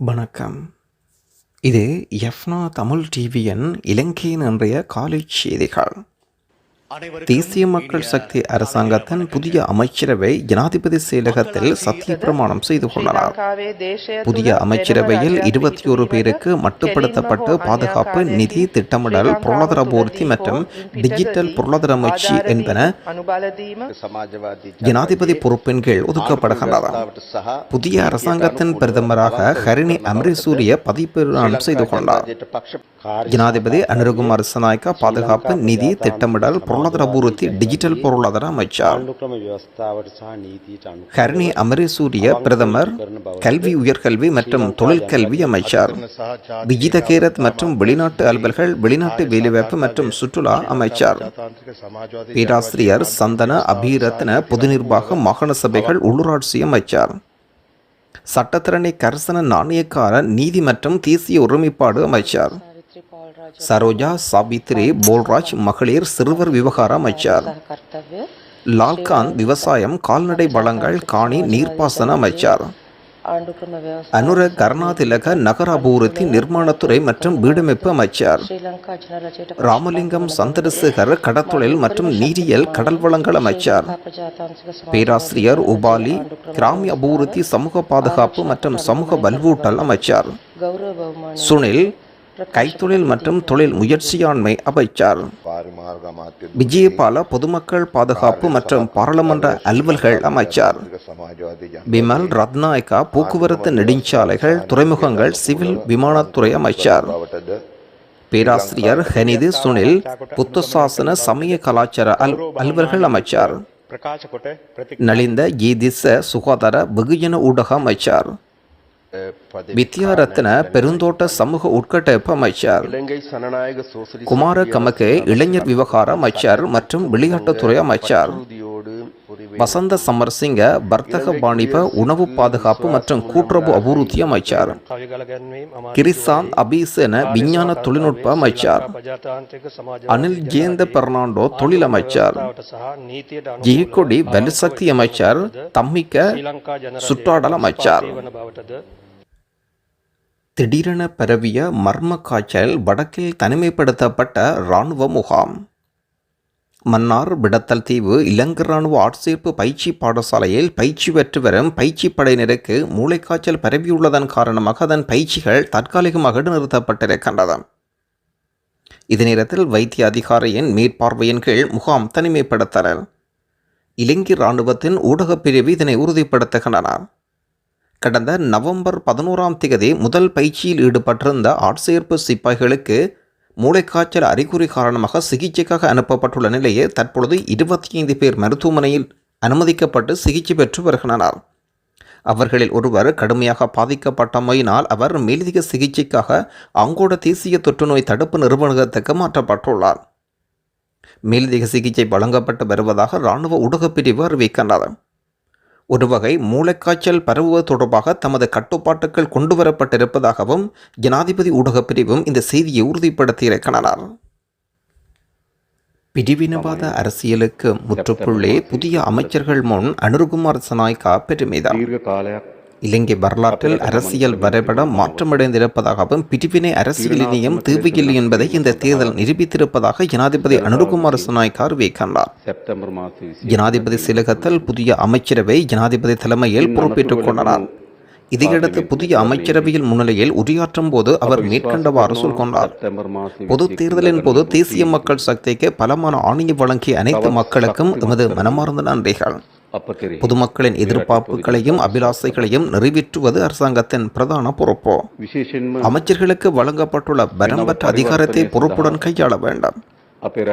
வணக்கம். இது எஃப்னா தமிழ் டிவியின் இலங்கையின் அன்றைய காலை செய்திகள். தேசிய மக்கள் சக்தி அரசாங்கத்தின் புதிய அமைச்சரவை ஜனாதிபதி செயலகத்தில் சத்திய பிரமாணம் செய்து கொண்டனர் புதிய அமைச்சரவையில் இருபத்தி ஒரு பேருக்கு மட்டுப்படுத்தப்பட்டு பாதுகாப்பு நிதி திட்டமிடல் பொருளாதார அபிவிருத்தி மற்றும் டிஜிட்டல் பொருளாதார அமைச்சு என்பன ஜனாதிபதி பொறுப்பின் கீழ் ஒதுக்கப்படுகின்றன. புதிய அரசாங்கத்தின் பிரதமராக ஹரிணி அமரசூரிய பதவிப்பிரமாணம் செய்து கொண்டார். ஜனாதிபதி அனுரகுமார் சனாய்கா பாதுகாப்பு நிதி திட்டமிடல் பொருளாதார அபிவிருத்தி டிஜிட்டல் பொருளாதார அமைச்சர். ஹரணி அமரசூரிய பிரதமர் கல்வி உயர்கல்வி மற்றும் தொழிற்கல்வி அமைச்சர். விஜித கேரத் மற்றும் வெளிநாட்டு அலுவல்கள் வெளிநாட்டு வேலைவாய்ப்பு மற்றும் சுற்றுலா அமைச்சர். பேராசிரியர் சந்தன அபிரத்ன பொது நிர்வாக மாகாண சபைகள் உள்ளூராட்சி அமைச்சர். சட்டத்திறனை கரசன நாணயக்கார நீதி மற்றும் தேசிய ஒருமைப்பாடு அமைச்சர். சரோஜா சாவித்ரி போல்ராஜ் மகளிர் சிறுவர் விவகாரம் அமைச்சர். லால்காந்த் விவசாயம் கால்நடை வளங்கள் காணி நீர்ப்பாசனம் அமைச்சர். அனுர கருணாதிலக நகர அபிவிருத்தி நிர்மாணத்துறை மற்றும் வீடமைப்பு அமைச்சர். ராமலிங்கம் சந்திரசேகர் கடற்தொழில் மற்றும் நீரியல் கடல் வளங்கள் அமைச்சர். பேராசிரியர் உபாலி கிராமிய அபிவிருத்தி சமூக பாதுகாப்பு மற்றும் சமூக வலுவூட்டல் அமைச்சர். சுனில் கைத்தொழில் மற்றும் தொழில் முயற்சியாண்மை அமைச்சர் விஜயபால பொதுமக்கள் பாதுகாப்பு மற்றும் பாராளுமன்ற அலுவல்கள் அமைச்சர். பிமல் ரத்நாயகா போக்குவரத்து நெடுஞ்சாலைகள் துறைமுகங்கள் சிவில் விமானத்துறை அமைச்சர். பேராசிரியர் ஹனிது சுனில் புத்தசாசன சமய கலாச்சார அல் அலுவல்கள் அமைச்சர். நலிந்த ஈதிச சுகாதார வெகுஜன ஊடக அமைச்சர். வித்யாரத்ன பெருந்தோட்ட சமூக உட்கட்டமைப்பு அமைச்சர். குமார கமகே இளைஞர் விவகார அமைச்சர் மற்றும் விளையாட்டுத்துறை அமைச்சர். வசந்த சமர்சிங்க வர்த்தக பாணிப உணவு பாதுகாப்பு மற்றும் கூட்டுறவு அபிவிருத்தி அமைச்சர். கிரிசாந்த் அபிசேன விஞ்ஞான தொழில்நுட்ப அமைச்சர். அனில் ஜெயந்த பெர்னாண்டோ தொழில் அமைச்சர். ஜெயக்கொடி வலுசக்தி அமைச்சர். தம்மிக்க சுற்றாடல் அமைச்சர். திடீரென பரவிய மர்ம காய்ச்சல் வடக்கில் தனிமைப்படுத்தப்பட்ட இராணுவ முகாம். மன்னார் விடத்தல் தீவு இலங்கை இராணுவ ஆட்சேர்ப்பு பயிற்சி பாடசாலையில் பயிற்சி பெற்று வரும் பயிற்சி படையினருக்கு மூளைக்காய்ச்சல் பரவியுள்ளதன் காரணமாக அதன் பயிற்சிகள் தற்காலிகமாக நிறுத்தப்பட்டிருக்கின்றது இது நேரத்தில் வைத்திய அதிகாரியின் மேற்பார்வையின் கீழ் முகாம் தனிமைப்படுத்தல். இலங்கை இராணுவத்தின் ஊடகப் பிரிவு இதனை உறுதிப்படுத்துகின்றனர் கடந்த நவம்பர் பதினோராம் தேதி முதல் பயிற்சியில் ஈடுபட்டிருந்த ஆட்சேர்ப்பு சிப்பாய்களுக்கு மூளைக்காய்ச்சல் அறிகுறி காரணமாக சிகிச்சைக்காக அனுப்பப்பட்டுள்ள நிலையே தற்பொழுது இருபத்தி ஐந்து பேர் மருத்துவமனையில் அனுமதிக்கப்பட்டு சிகிச்சை பெற்று வருகின்றனர். அவர்களில் ஒருவர் கடுமையாக பாதிக்கப்பட்டமையினால் அவர் மேலதிக சிகிச்சைக்காக அங்கோட தேசிய தொற்றுநோய் தடுப்பு நிறுவனத்துக்கு மாற்றப்பட்டுள்ளார். மேலதிக சிகிச்சை வழங்கப்பட்டு வருவதாக இராணுவ ஊடகப் பிரிவு ஒரு வகை மூளைக்காய்ச்சல் பரவுவது தொடர்பாக தமது கட்டுப்பாட்டுக்கள் கொண்டுவரப்பட்டிருப்பதாகவும் ஜனாதிபதி ஊடகப் பிரிவும் இந்த செய்தியை உறுதிப்படுத்தியிருக்கிறார் பிரிவினவாத அரசியலுக்கு முற்றுப்புள்ளே புதிய அமைச்சர்கள் முன் அனுருகுமார் சனாய்கா பெருமிதம். இலங்கை வரலாற்றில் அரசியல் வரைபடம் மாற்றமடைந்திருப்பதாகவும் பிரிவினை அரசியலினையும் தேவையில்லை என்பதை இந்த தேர்தல் நிரூபித்திருப்பதாக ஜனாதிபதி அனுருகுமார் சுனாய்கா அறிவிக்கின்றார். ஜனாதிபதி சிலகத்தில் புதிய அமைச்சரவை ஜனாதிபதி தலைமையில் பொறுப்பேற்றுக் கொண்டனர் இதையடுத்து புதிய அமைச்சரவையில் முன்னிலையில் உரையாற்றும் போது அவர் மேற்கண்டவாறு சொல்கொண்டார் பொது தேர்தலின் போது தேசிய மக்கள் சக்திக்கு பலமான ஆணையை வழங்கிய அனைத்து மக்களுக்கும் எமது மனமார்ந்த நன்றிகள். பொதுமக்களின் எதிர்பார்ப்புகளையும் அபிலாசைகளையும் நிறைவேற்றுவது அரசாங்கத்தின் பிரதான பொறுப்பு. அமைச்சர்களுக்கு வழங்கப்பட்டுள்ள வரம்பற்ற அதிகாரத்தை பொறுப்புடன் கையாள வேண்டும்.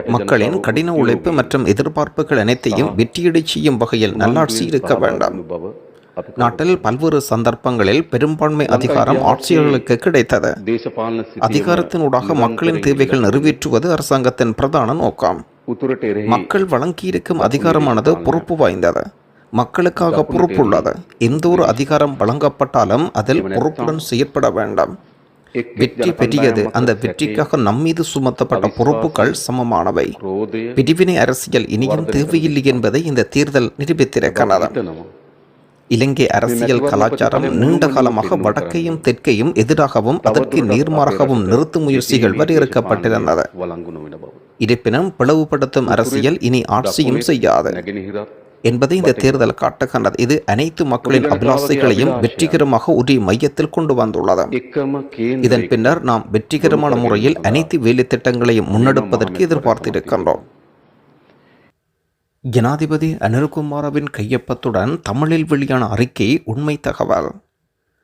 மக்களின் கடின உழைப்பு மற்றும் எதிர்பார்ப்புகள் அனைத்தையும் வெற்றியடை செய்யும் வகையில் நல்லாட்சி இருக்க வேண்டாம். நாட்டில் பல்வேறு சந்தர்ப்பங்களில் பெரும்பான்மை அதிகாரம் ஆட்சியாளர்களுக்கு கிடைத்தது. அதிகாரத்தினூடாக மக்களின் தேவைகள் நிறைவேற்றுவது அரசாங்கத்தின் பிரதான நோக்கம். மக்கள் வழங்கியிருக்கும் அதிகாரமானது பொறுப்பு வாய்ந்தது. மக்களுக்காக பொறுப்புள்ளது. எந்த ஒரு அதிகாரம் வழங்கப்பட்டாலும் அதில் பொறுப்புடன் செயற்பட வேண்டாம். வெற்றி பெரியது. அந்த வெற்றிக்காக நம்மீது சுமத்தப்பட்ட பொறுப்புகள் சமமானவை. பிரிவினை அரசியல் இனியும் தேவையில்லை என்பதை இந்த தேர்தல் நிரூபித்திருக்கிறது. இலங்கை அரசியல் கலாச்சாரம் நீண்ட காலமாக வடக்கையும் தெற்கையும் எதிராகவும் அதற்கு நேர்மாறாகவும் நிறுத்தும் முயற்சிகள் வரையறுக்கப்பட்டிருந்தது இருப்பினும் பிளவுபடுத்தும் அரசியல் இனி ஆட்சியும் செய்யாது. என்பதை இந்த தேர்தல் காட்டுகின்றது. இது அனைத்து மக்களின் அபிலாசைகளையும் வெற்றிகரமாக ஒரே மையத்தில் கொண்டு வந்துள்ளது. இதன் பின்னர் நாம் வெற்றிகரமான முறையில் அனைத்து வேலை திட்டங்களையும் முன்னெடுப்பதற்கு எதிர்பார்த்திருக்கின்றோம். ஜனாதிபதி அனுர்குமாரவின் கையொப்பத்துடன் தமிழில் வெளியான அறிக்கை உண்மை தகவல்.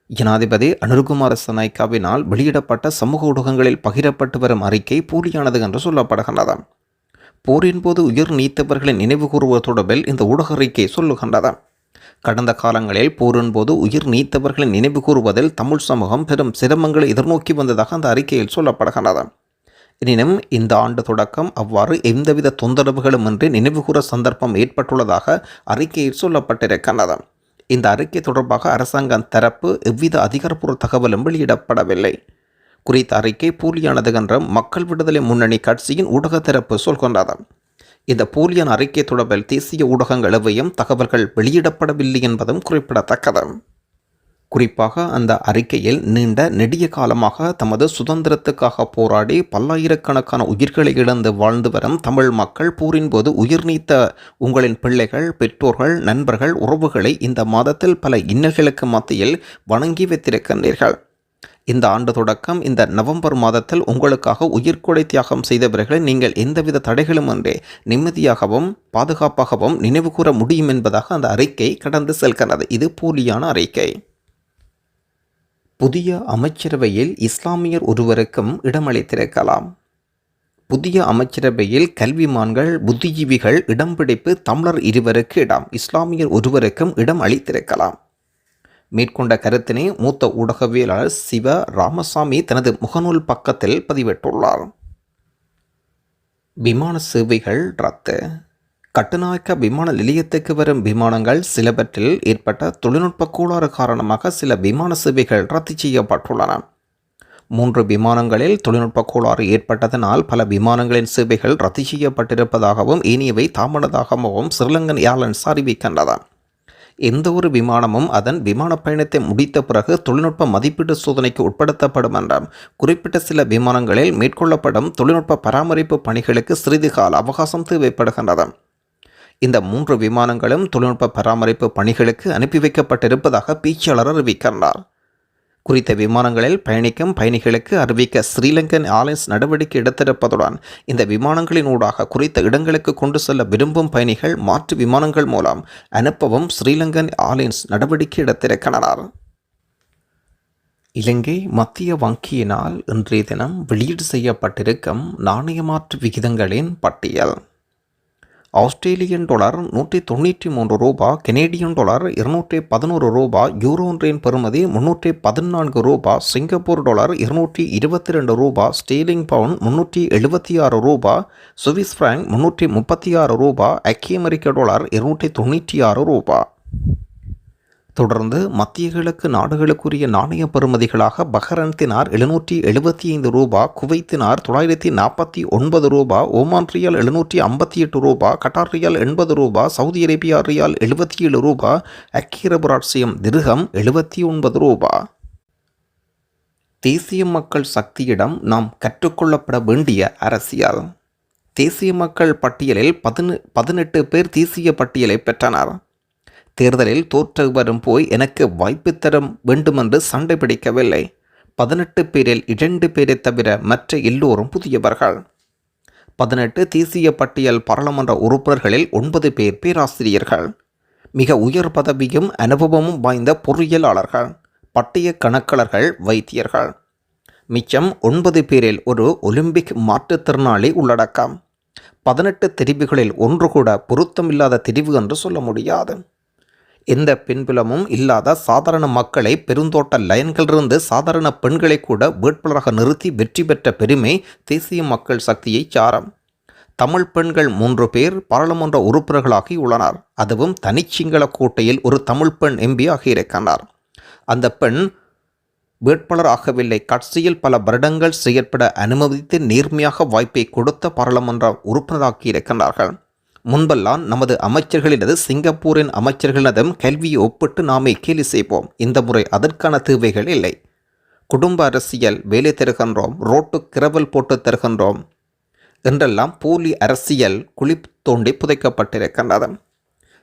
ஜனாதிபதி அனிருகுமார சனாய்காவினால் வெளியிடப்பட்ட சமூக ஊடகங்களில் பகிரப்பட்டு வரும் அறிக்கை போலியானது என்று சொல்லப்படுகின்றது. போரின் போது உயிர் நீத்தவர்களை நினைவு கூறுவது தொடர்பில் இந்த ஊடக அறிக்கை சொல்லுகின்றது. கடந்த காலங்களில் போரின் போது உயிர் நீத்தவர்களை நினைவு கூறுவதில் தமிழ் சமூகம் பெரும் சிரமங்களை எதிர்நோக்கி வந்ததாக அந்த அறிக்கையில் சொல்லப்படுகின்றது. எனினும் இந்த ஆண்டு தொடக்கம் அவ்வாறு எந்தவித தொந்தரவுகளும் இன்றி நினைவுகூர சந்தர்ப்பம் ஏற்பட்டுள்ளதாக அறிக்கையில் சொல்லப்பட்டிருக்கின்றது. இந்த அறிக்கை தொடர்பாக அரசாங்கம் தரப்பு எவ்வித அதிகாரப்பூர்வ தகவலும் வெளியிடப்படவில்லை. குறித்த அறிக்கை போலியானது என்ற மக்கள் விடுதலை முன்னணி கட்சியின் ஊடக தரப்பு சொல்கின்றது. இந்த போலியான அறிக்கை தொடர்பில் தேசிய ஊடகங்கள் எவையும் தகவல்கள் வெளியிடப்படவில்லை என்பதும் குறிப்பிடத்தக்கது. குறிப்பாக அந்த அறிக்கையில் நீண்ட நெடிய காலமாக தமது சுதந்திரத்துக்காக போராடி பல்லாயிரக்கணக்கான உயிர்களை இழந்து வாழ்ந்து வரும் தமிழ் மக்கள் போரின் போது உயிர் நீத்த உங்களின் பிள்ளைகள் பெற்றோர்கள் நண்பர்கள் உறவுகளை இந்த மாதத்தில் பல இன்னல்களுக்கு மத்தியில் வணங்கி வைத்திருக்கின்றீர்கள். இந்த ஆண்டு தொடக்கம் இந்த நவம்பர் மாதத்தில் உங்களுக்காக உயிர்கொலை தியாகம் செய்தவர்களை நீங்கள் எந்தவித தடைகளுமின்றி நிம்மதியாகவும் பாதுகாப்பாகவும் நினைவுகூர முடியும் என்பதாக அந்த அறிக்கை கடந்து செல்கிறது. இது போலியான அறிக்கை. புதிய அமைச்சரவையில் இஸ்லாமியர் ஒருவருக்கும் இடமளித்திருக்கலாம். புதிய அமைச்சரவையில் கல்விமான்கள் புத்திஜீவிகள் இடம் பிடிப்பு தமிழர் இருவருக்கு இடம் இஸ்லாமியர் ஒருவருக்கும் இடம் அளித்திருக்கலாம். மேற்கொண்ட கருத்தினை மூத்த ஊடகவியலாளர் சிவ ராமசாமி தனது முகநூல் பக்கத்தில் பதிவிட்டுள்ளார். விமான சேவைகள் ரத்து. கட்டுநாயக்க விமான நிலையத்துக்கு வரும் விமானங்கள் சிலவற்றில் ஏற்பட்ட தொழில்நுட்ப கோளாறு காரணமாக சில விமான சேவைகள் ரத்து செய்யப்பட்டுள்ளன. மூன்று விமானங்களில் தொழில்நுட்ப கோளாறு ஏற்பட்டதனால் பல விமானங்களின் சேவைகள் ரத்து செய்யப்பட்டிருப்பதாகவும் இனியவை தாமதமாகவும் ஸ்ரீலங்கன் ஏர்லைன்ஸ் அறிவிக்கின்றது எந்த ஒரு விமானமும் அதன் விமான பயணத்தை முடித்த பிறகு தொழில்நுட்ப மதிப்பீட்டு சோதனைக்கு உட்படுத்தப்படும் என்றும் குறிப்பிட்ட சில விமானங்களில் மேற்கொள்ளப்படும் தொழில்நுட்ப பராமரிப்பு பணிகளுக்கு சிறிது கால அவகாசம் தேவைப்படுகின்றது இந்த மூன்று விமானங்களும் தொழில்நுட்ப பராமரிப்பு பணிகளுக்கு அனுப்பி வைக்கப்பட்டிருப்பதாக பேச்சாளர் அறிவிக்கின்றார். குறித்த விமானங்களில் பயணிக்கும் பயணிகளுக்கு அறிவிக்க ஸ்ரீலங்கன் ஏர்லைன்ஸ் நடவடிக்கை எடுத்திருப்பதுடன் இந்த விமானங்களின் ஊடாக குறித்த இடங்களுக்கு கொண்டு செல்ல விரும்பும் பயணிகள் மாற்று விமானங்கள் மூலம் அனுப்பவும் ஸ்ரீலங்கன் ஏர்லைன்ஸ் நடவடிக்கை எடுத்திருக்கின்றனர். இலங்கை மத்திய வங்கியினால் இன்றைய தினம் வெளியீடு செய்யப்பட்டிருக்கும் நாணய மாற்று விகிதங்களின் பட்டியல். ஆஸ்திரேலியன் டாலர் நூற்றி தொண்ணூற்றி மூன்று ரூபா கெனேடியன் டாலர் இருநூற்றி பதினோரு ரூபா யூரோ ஒன்றின் பெறுமதி முன்னூற்றி பதினான்கு ரூபா சிங்கப்பூர் டாலர் இருநூற்றி இருபத்தி ரெண்டு ரூபா ஸ்டீலிங் பவுன் முன்னூற்றி எழுபத்தி ஆறு ரூபா சுவிஸ் பிராங்க் முன்னூற்றி முப்பத்தி ஆறு ரூபா அக்கி அமெரிக்க டாலர் இருநூற்றி தொண்ணூற்றி ஆறு ரூபா. தொடர்ந்து மத்திய கிழக்கு நாடுகளுக்குரிய நாணய பெறுமதிகளாக பஹ்ரைன் தினார் எழுநூற்றி எழுபத்தி ஐந்து ரூபா குவைத்தினார் தொள்ளாயிரத்தி நாற்பத்தி ஒன்பது ரூபா ஓமான் ரியால் எழுநூற்றி ஐம்பத்தி எட்டு ரூபா கட்டார் ரியால் எண்பது ரூபா சவுதி அரேபியா ரியால் எழுபத்தி ஏழு ரூபா அக்கீரபுராட்சியம் திருகம் எழுபத்தி ஒன்பது ரூபா. தேசிய மக்கள் சக்தியிடம் நாம் கற்றுக்கொள்ளப்பட வேண்டிய அரசியல். தேசிய மக்கள் பட்டியலில் பதினெ பதினெட்டு பேர் தேசிய பட்டியலை பெற்றனர். தேர்தலில் தோற்று வரும் போய் எனக்கு வாய்ப்பு தர வேண்டுமென்று சண்டை பிடிக்கவில்லை. பதினெட்டு பேரில் இரண்டு பேரை தவிர மற்ற எல்லோரும் புதியவர்கள். பதினெட்டு தேசிய பட்டியல் பாராளுமன்ற உறுப்பினர்களில் ஒன்பது பேர் பேராசிரியர்கள். மிக உயர் பதவியும் அனுபவமும் வாய்ந்த பொறியியலாளர்கள் பட்டய கணக்காளர்கள் வைத்தியர்கள். மிச்சம் ஒன்பது பேரில் ஒரு ஒலிம்பிக் மாற்றுத்திறனாளி உள்ளடக்கம். பதினெட்டு தெரிவுகளில் ஒன்று கூட பொருத்தமில்லாத தெரிவு என்று சொல்ல முடியாது. எந்த பின்புலமும் இல்லாத சாதாரண மக்களை பெருந்தோட்ட லயன்களிலிருந்து சாதாரண பெண்களை கூட வேட்பாளராக நிறுத்தி வெற்றி பெற்ற பெருமை தேசிய மக்கள் சக்தியை சாரம். தமிழ் பெண்கள் மூன்று பேர் பாராளுமன்ற உறுப்பினர்களாகி உள்ளனர். அதுவும் தனிச்சிங்கள கோட்டையில் ஒரு தமிழ் பெண் எம்பி ஆகியிருக்கிறார் அந்த பெண் வேட்பாளர் ஆகவில்லை. கட்சியில் பல வருடங்கள் செயற்பட அனுமதித்து நேர்மையாக வாய்ப்பை கொடுத்த பாராளுமன்ற உறுப்பினராகி இருக்கின்றார்கள். முன்பெல்லாம் நமது அமைச்சர்களினது சிங்கப்பூரின் அமைச்சர்களினதும் கல்வியை ஒப்பிட்டு நாமே கேலி செய்வோம். இந்த முறை அதற்கான தேவைகள் இல்லை. குடும்ப அரசியல் வேலை தருகின்றோம் ரோட்டு கிரவல் போட்டு தருகின்றோம் என்றெல்லாம் போலி அரசியல் குழி தோண்டி புதைக்கப்பட்டிருக்கின்றது.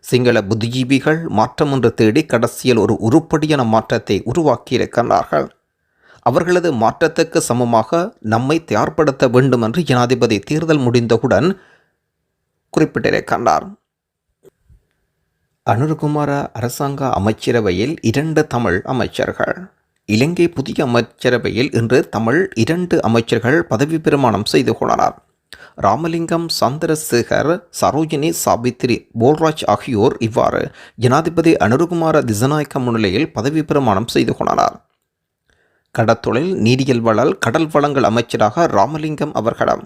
சிங்கள புத்திஜீவிகள் மாற்றம் என்று தேடி கடைசியில் ஒரு உருப்படியான மாற்றத்தை உருவாக்கியிருக்கின்றார்கள். அவர்களது மாற்றத்துக்கு சமமாக நம்மை தயார்படுத்த வேண்டும் என்று ஜனாதிபதி தேர்தல் முடிந்தவுடன் குறிப்பிட்டிருக்கின்றார் அனுர்குமார அரசாங்க அமைச்சரவையில் இரண்டு தமிழ் அமைச்சர்கள். இலங்கை புதிய அமைச்சரவையில் இன்று தமிழ் இரண்டு அமைச்சர்கள் பதவி பிரமாணம் செய்து கொண்டனர் ராமலிங்கம் சந்திரசேகர் சரோஜினி சாபித்ரி போல்ராஜ் ஆகியோர் இவ்வாறு ஜனாதிபதி அனுருகுமார திசநாயக்க முன்னிலையில் பதவி பிரமாணம் செய்து கொண்டனர் கடத்தொழில் நீரியல் வளல் கடல் வளங்கள் அமைச்சராக ராமலிங்கம் அவர்களிடம்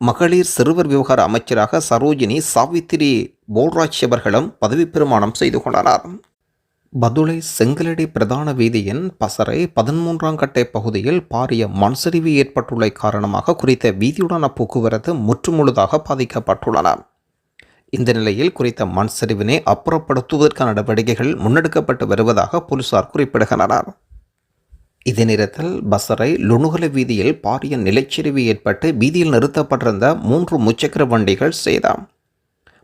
மகளிர் சிறுவர் விவகார அமைச்சராக சரோஜினி சாவித்திரி போல்ராஜ் அவர்களும் பதவி பிரமாணம் செய்து கொண்டனர் பதுளை செங்கலடி பிரதான வீதியின் பசறை பதிமூன்றாம் கட்டை பகுதியில் பாரிய மண்சரிவு ஏற்பட்டுள்ள காரணமாக குறித்த வீதியுடான போக்குவரத்து முற்றுமுழுதாக பாதிக்கப்பட்டுள்ளன. இந்த நிலையில் குறித்த மண் சரிவினை அப்புறப்படுத்துவதற்கான நடவடிக்கைகள் முன்னெடுக்கப்பட்டு வருவதாக போலீசார் குறிப்பிடுகின்றனர். இதே நேரத்தில் பசரை லுணுகல வீதியில் பாரிய நிலச்சரிவு ஏற்பட்டு வீதியில் நிறுத்தப்பட்டிருந்த மூன்று முச்சக்கர வண்டிகள் செய்தாம்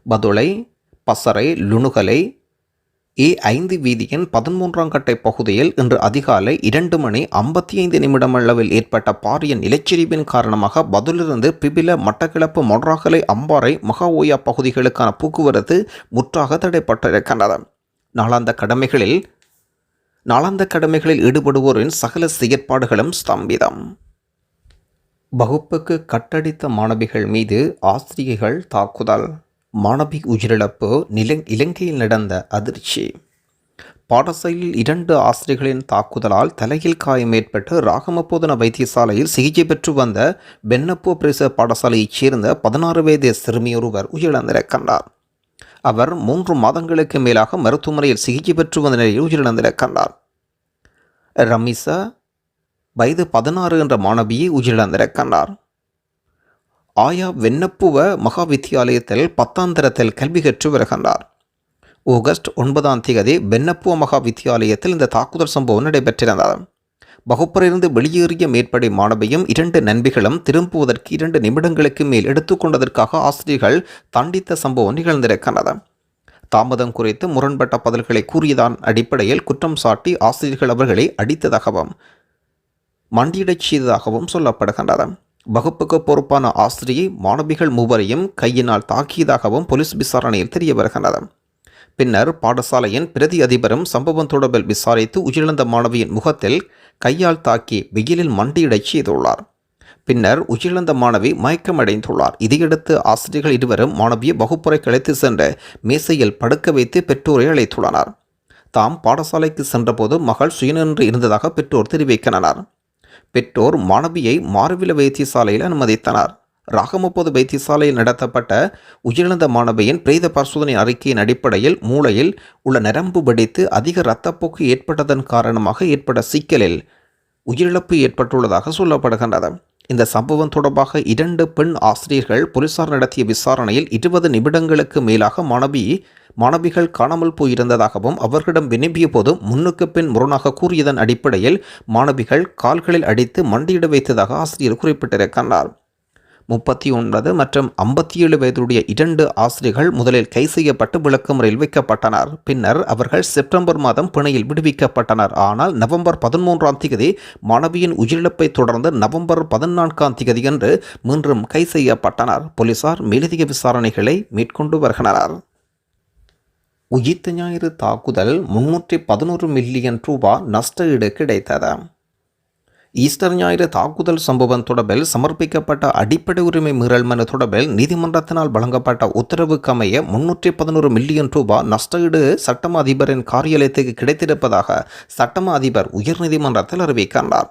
பதுளை பசரை லுணுகலை ஏ ஐந்து வீதியின் பதிமூன்றாம் கட்டை பகுதியில் இன்று அதிகாலை இரண்டு மணி ஐம்பத்தி ஐந்து நிமிடம் அளவில் ஏற்பட்ட பாரிய நிலச்சரிவின் காரணமாக பதிலிருந்து பிபில மட்டக்கிளப்பு மொன்றாகலை அம்பாறை மகா ஓயா பகுதிகளுக்கான போக்குவரத்து முற்றாக தடைப்பட்டிருக்கின்றது. நாளாந்த கடமைகளில் நாளாந்த கடமைகளில் ஈடுபடுவோரின் சகல செயற்பாடுகளும் ஸ்தம்பிதம். வகுப்புக்கு கட்டடித்த மாணவிகள் மீது ஆசிரியைகள் தாக்குதல். மாணவி உயிரிழப்பு நில இலங்கையில் நடந்த அதிர்ச்சி. பாடசாலையில் இரண்டு ஆசிரியர்களின் தாக்குதலால் தலையில் காயம் ஏற்பட்டு ராகமபோதன வைத்தியசாலையில் சிகிச்சை பெற்று வந்த பென்னப்போ பிரேச பாடசாலையைச் சேர்ந்த பதினாறு வயது சிறுமியொருவர் உயிரிழந்திருக்கின்றார். அவர் மூன்று மாதங்களுக்கு மேலாக மருத்துவமனையில் சிகிச்சை பெற்று வந்த நிலையில் உயிரிழந்திருக்கின்றார் ரமிசா வயது பதினாறு என்ற மாணவியை உயிரிழந்திருக்கின்றார் ஆயா வெண்ணப்புவ மகா வித்தியாலயத்தில் பத்தாம் தரத்தில் கல்வி கற்று வருகின்றார் ஆகஸ்ட் ஒன்பதாம் தேதி வெண்ணப்புவ மகா வித்தியாலயத்தில் இந்த தாக்குதல் சம்பவம் நடைபெற்றிருந்தது. வகுப்பிலிருந்து வெளியேறிய மேற்படை மாணவியும் இரண்டு நண்பிகளும் திரும்புவதற்கு இரண்டு நிமிடங்களுக்கு மேல் எடுத்துக்கொண்டதற்காக ஆசிரியர்கள் தண்டித்த சம்பவம் நிகழ்ந்திருக்கிறது தாமதம் குறித்து முரண்பட்ட பதில்களை கூறியதான் அடிப்படையில் குற்றம் சாட்டி ஆசிரியர்கள் அவர்களை அடித்ததாகவும் மண்டியிடச் செய்ததாகவும் சொல்லப்படுகின்றது. வகுப்புக்கு பொறுப்பான ஆசிரியை மாணவிகள் மூவரையும் கையினால் தாக்கியதாகவும் போலீஸ் விசாரணையில் தெரிய வருகின்றது பின்னர் பாடசாலையின் பிரதி அதிபரும் சம்பவம் தொடர்பில் விசாரித்து உயிரிழந்த மாணவியின் முகத்தில் கையால் தாக்கி வெயிலில் மண்டியிடச் செய்துள்ளார். பின்னர் உயிரிழந்த மாணவி மயக்கமடைந்துள்ளார். இதையடுத்து ஆசிரியர்கள் இருவரும் மாணவியை வகுப்புறை அழைத்து சென்று மேசையில் படுக்க வைத்து பெற்றோரை அழைத்துள்ளனர். தாம் பாடசாலைக்கு சென்றபோது மகள் சுயநின்று இருந்ததாக பெற்றோர் தெரிவிக்கின்றனர். பெற்றோர் மாணவியை மாறுவில வைத்தியசாலையில் அனுமதித்தனர். ராகமப்போது வைத்தியசாலையில் நடத்தப்பட்ட உயிரிழந்த மாணவியின் பிரேத பரிசோதனை அறிக்கையின் அடிப்படையில் மூளையில் உள்ள நரம்பு வெடித்து அதிக இரத்தப்போக்கு ஏற்பட்டதன் காரணமாக ஏற்பட்ட சிக்கலில் உயிரிழப்பு ஏற்பட்டுள்ளதாக சொல்லப்படுகின்றது. இந்த சம்பவம் தொடர்பாக இரண்டு பெண் ஆசிரியர்கள் போலீசார் நடத்திய விசாரணையில் இருபது நிமிடங்களுக்கு மேலாக மாணவி மாணவிகள் காணாமல் போயிருந்ததாகவும் அவர்களிடம் வினவிய போது முன்னுக்கு பின் முரணாக கூறியதன் அடிப்படையில் மாணவிகள் கால்களில் அடித்து மண்டியிட வைத்ததாக ஆசிரியர் குறிப்பிட்டிருக்கின்றார். முப்பத்தி ஒன்பது மற்றும் ஐம்பத்தி ஏழு வயதுடைய இரண்டு ஆசிரியர்கள் முதலில் கை செய்யப்பட்டு விளக்கமுறையில் வைக்கப்பட்டனர். பின்னர் அவர்கள் செப்டம்பர் மாதம் பிணையில் விடுவிக்கப்பட்டனர். ஆனால் நவம்பர் பதிமூன்றாம் தேதி மாணவியின் உயிரிழப்பை தொடர்ந்து நவம்பர் பதினான்காம் தேதியன்று மீண்டும் கை செய்யப்பட்டனர். போலீசார் மேலதிக விசாரணைகளை மேற்கொண்டு வருகின்றனர். உயிர்த்த ஞாயிறு தாக்குதல் முன்னூற்றி பதினோரு மில்லியன் ரூபாய் நஷ்ட ஈடு கிடைத்தது. ஈஸ்டர் ஞாயிறு தாக்குதல் சம்பவம் தொடர்பில் சமர்ப்பிக்கப்பட்ட அடிப்படை உரிமை மீறல் மனு தொடர்பில் நீதிமன்றத்தினால் வழங்கப்பட்ட உத்தரவுக்கு அமைய முன்னூற்றி பதினோரு மில்லியன் ரூபாய் நஷ்டஈடு சட்டம அதிபரின் காரியாலயத்துக்கு கிடைத்திருப்பதாக சட்டம அதிபர் உயர்நீதிமன்றத்தில் அறிவிக்கின்றார்.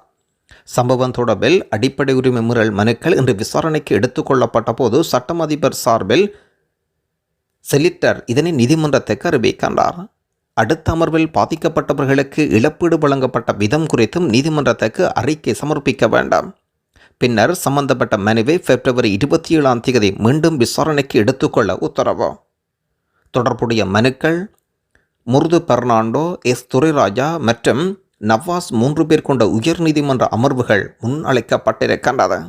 சம்பவம் தொடர்பில் அடிப்படை உரிமை மீறல் மனுக்கள் இன்று விசாரணைக்கு எடுத்துக்கொள்ளப்பட்ட போது சட்டம் அதிபர் சார்பில் செலிட்டர் இதனை நீதிமன்றத்துக்கு அறிவிக்கின்றார். அடுத்த அமர்வில் பாதிக்கப்பட்டவர்களுக்கு இழப்பீடு வழங்கப்பட்ட விதம் குறித்தும் நீதிமன்றத்துக்கு அறிக்கை சமர்ப்பிக்க வேண்டாம். பின்னர் சம்பந்தப்பட்ட மனுவை பிப்ரவரி இருபத்தி ஏழாம் தேதி மீண்டும் விசாரணைக்கு எடுத்துக்கொள்ள உத்தரவு. தொடர்புடைய மனுக்கள் முருது பெர்னாண்டோ எஸ். துரைராஜா மற்றும் நவாஸ் மூன்று பேர் கொண்ட உயர்நீதிமன்ற அமர்வுகள் முன் அழைக்கப்பட்டிருக்கின்றது